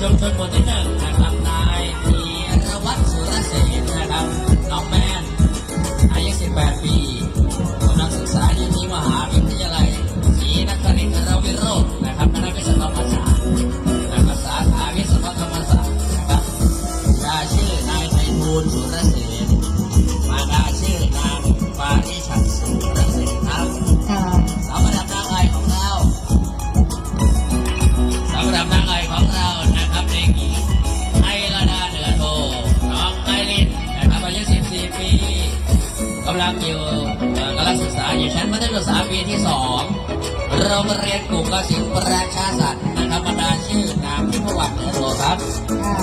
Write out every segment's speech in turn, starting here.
ชุมช กำลังอยู่กำลังศึกษาอยู่ชั้นมัธยมศึกษาปีที่สองโรงเรียนกลุ่มกสินประชาสัตว์นะครับบรรดาชื่อนามพิพวัตรเดือครับค่ะ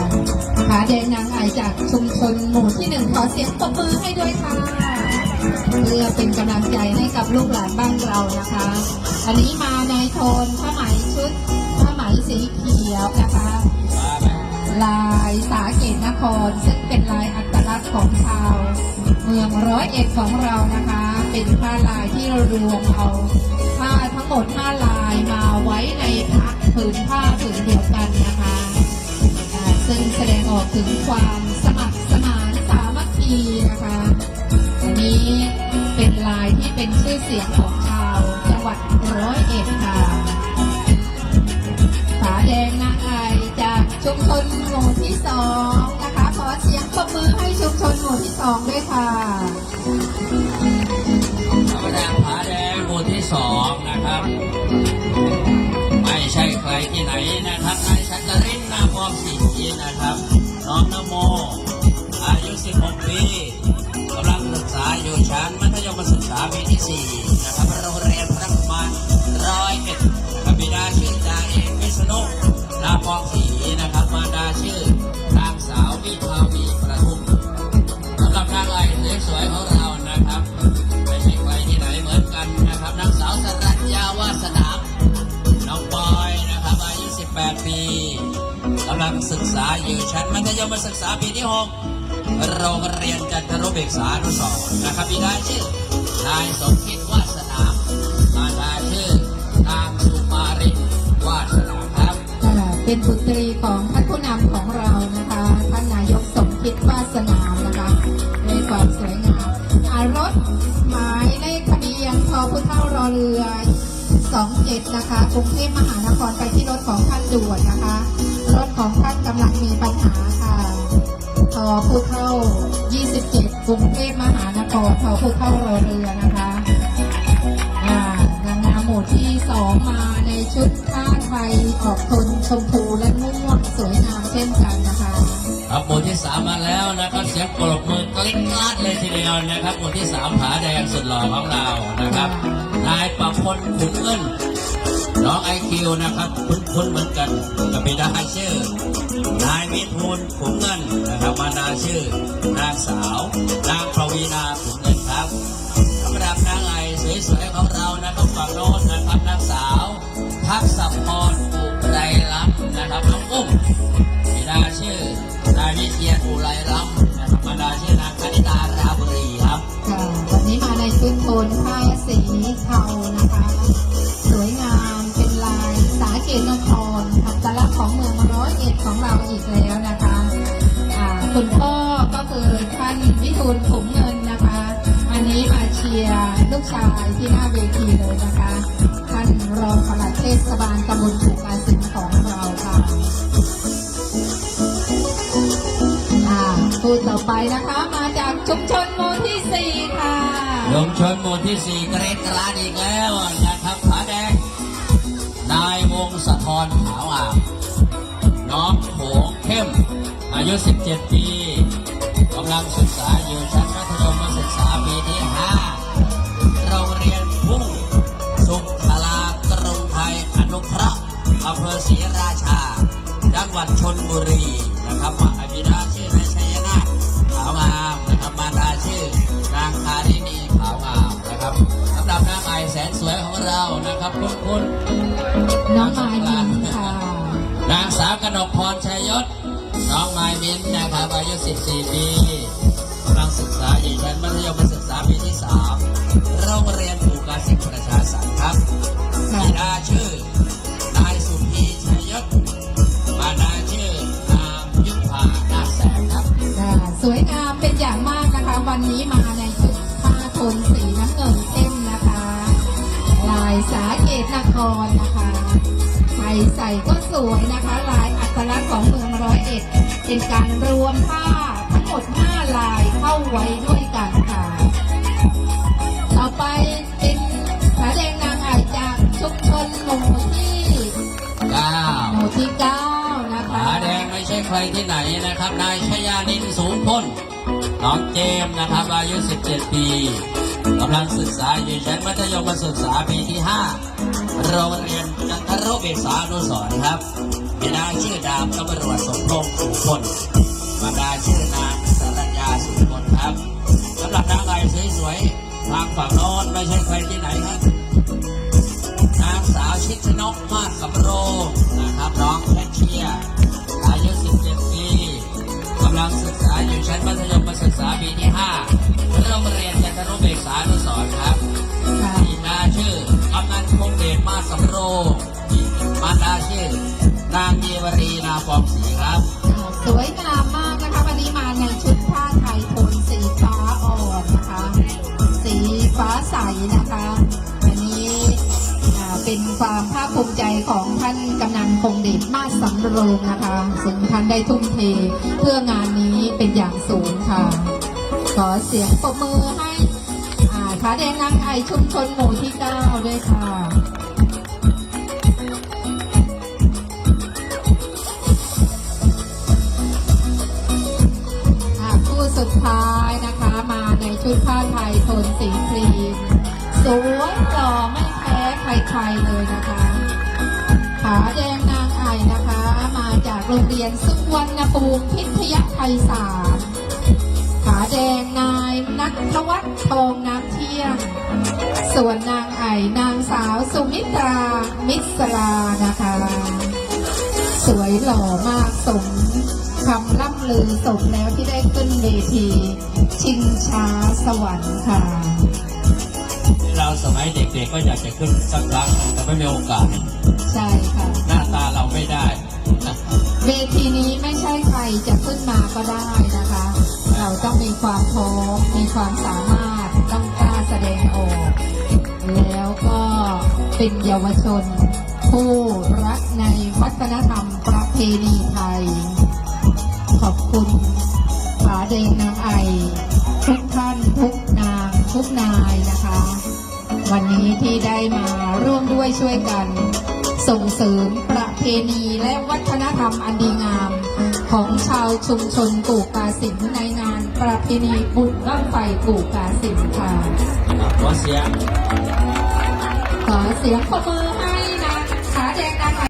ผาแดนางไอจากชุมชนหมู่ที่หนึ่งขอเสียงปรบมือให้ด้วยค่ะเพื่อเป็นกำลังใจให้กับลูกหลานบ้านเรานะคะ อันนี้มาในโทนผ้าไหมชุดผ้าไหมสีเขียวนะคะ ลายสาเกตนครซึ่งเป็นลายอั กษณ์ของชาวเมืองร้อยเอ็ดของเรานะคะ เป็นผ้าลายที่รวมเอาผ้าทั้งหมดผ้าลายมาไว้ในพักผืนผ้าผืนเดียวกันนะคะซึ่งแสดงออกถึงความสมัครสมานสามัคคีนะคะอันนี้เป็นลายที่เป็นชื่อเสียงของชาวจังหวัดร้อยเอ็ดค่ะฝาแดงนางไอจาก ชุมชนหมู่ที่สองนะคะขอเสียงปรบมือให้ชุมชนหมู่ที่สองด้วยค่ะธรรมดาผาแดงหมู่ที่สองนะครับ ไม่ใช่ใครที่ไหนนะครับนายชักรินนามอมสิทธิ์นะครับ น้องนโม อายุ 16 ปีกำลังศึกษาอยู่ชั้นมัธยมศึกษาปีที่ 4 นะครับ อยู่ชั้นมัธยมศึกษาปีที่6โรงเรียนจันทรุเบกษานุสรนะครับบิดาชื่อนายสมคิดวาสนามารดาชื่อนางสุมารินวาสนาครับอ่าเป็นบุตรีของท่านผู้นำของเรานะคะท่านนายกสมคิดวาสนามนะคะด้วยความสวยงามอารถหมายเลขทะเบียนทอพุเท่ารอเรือ 27 นะคะกรุงเทพมหานครไปที่รถของท่านด่วนนะคะ ของท่านกำลังมีปัญหาค่ะทอพุเท่า27กรุงเทพมหานครทอพุเท่ารอเรือนะคะอ่านางงามหมู่ที่สองมาในชุดผ้าไทยออกโทนชมพูและม่วงสวยงามเช่นกันนะคะครับหมู่ที่สามมาแล้วนะครับเสียงปรบมือกลิ้งกลาดเลยทีเดียวนะครับหมู่ที่สามผาแดงสุดหล่อของเรานะครับนายประพลขุนเงิน น้องไอคิวนะครับคุ้นคุ้นๆเหมือนกันกับบิดาชื่อนายวิทูลขุนเงินนะครับมาดาชื่อนางสาวนางประวีนาขุนเงินครับสำหรับนางไอสวยๆของเรานะครับฝั่งโน้นนะครับนางสาวทักษพรอุไรลักษณ์นะครับน้องอุ้มบิดาชื่อนายวิเชียรอุไรรัมนะครับมาดาชื่อนางคณิตาราบุรีครับค่ะวันนี้มาในชุดโทนผ้า ชายที่หน้าเวทีเลยนะคะ ท่านรองปลัดเทศบาลตำบลสุกาสินของเราค่ะพูดต่อไปนะคะมาจากชุมชนหมู่ที่สี่ค่ะลงชนหมู่ที่สี่เกรดกรานอีกแล้วนะครับผาแดง นายวงศธรขาวอ่างน้องโขงเข้ม อายุ 17 ปีกำลังศึกษาอยู่ชั้นมัธยมศึกษาปี งามนะครับสำหรับนางไอแสนสวยของเรานะครับคุณคุณน้องมายินค่ะนางสาวกนกพรชัยยศ น้องไมายมินนะครับอายุ 14 ปีกำลังศึกษาอยู่ชั้นมัธยมศึกษาปีที่ 3 น้ำเงินเข้มนะคะ ลายสาเกตนครนะคะใครใส่ก็สวยนะคะ ลายอัตลักษณ์ของเมืองร้อยเอ็ด เป็นการรวมผ้าทั้งหมด5ลายเข้าไว้ด้วยกันค่ะ ต่อไปเป็นผาแดงนางไอจากชุมชนหมู่ที่เก้าหมู่ที่9นะคะผาแดงไม่ใช่ใครที่ไหนนะครับ นายชยานินสูงพ้นน้องเจมส์นะครับอายุ 17 ปีกำลังศึกษาอยู่ชั้นมัธยมศึกษาปีที่ 5 โรงเรียนจันทรุเบศานุสรครับบิดาชื่อดาบตำรวจสมพงษ์สูงพ้นมารดาชื่อนางสรัญญาสูงพ้นครับสำหรับนางไอสวยๆทางฝั่งโน้นไม่ใช่ใครที่ไหนครับ สำโรงมารดาชื่อนางเยวรีนาฟองศรีครับ สวยงามมากนะคะวันนี้มาในชุดผ้าไทยโทนสีฟ้าอ่อนนะคะ สีฟ้าใสนะคะอันนี้อ่าเป็นความภาคภูมิใจของท่านกำนันคงเดชมาสำโรงนะคะซึ่งท่านได้ทุ่มเทเพื่องานนี้เป็นอย่างสูงค่ะ ขอเสียงปรบมือให้อ่าขาแดงนางไอชุมชนหมู่ที่ 9 ด้วยค่ะ ชุดผ้าไทยโทนสีครีมสวยหล่อไม่แพ้ใครๆเลยนะคะขาแดงนางไอนะคะ มาจากโรงเรียนสุวรรณภูมิพิทยาไทยสารขาแดงนายนัทวัฒน์ทองน้ำเที่ยง ส่วนนางไอนางสาวสุมิตรามิสรานะคะ สวยหล่อมากสมคำล่ำ ลือสมแล้วที่ได้ขึ้นเวที ชิงช้าสวรรค์ค่ะ เราสมัยเด็กๆก็อยากจะขึ้นสักครั้งแต่ไม่มีโอกาส ใช่ค่ะ หน้าตาเราไม่ได้เวทีนี้ไม่ใช่ใครจะขึ้นมาก็ได้นะคะ เราต้องมีความพร้อมมีความสามารถต้องกล้าแสดงออก แล้วก็เป็นเยาวชน ผู้รักในวัฒนธรรมประเพณีไทย ขอบคุณผาแดงนางไอ ทุกท่านทุกนางทุกนายนะคะ วันนี้ที่ได้มาร่วมด้วยช่วยกัน ส่งเสริมประเพณีและวัฒนธรรมอันดีงาม ของชาวชุมชนกู่กาสินในงานประเพณีบุญบ้างไฟกู่กาสินค่ะขอเสียงขอเสียงปรบมือ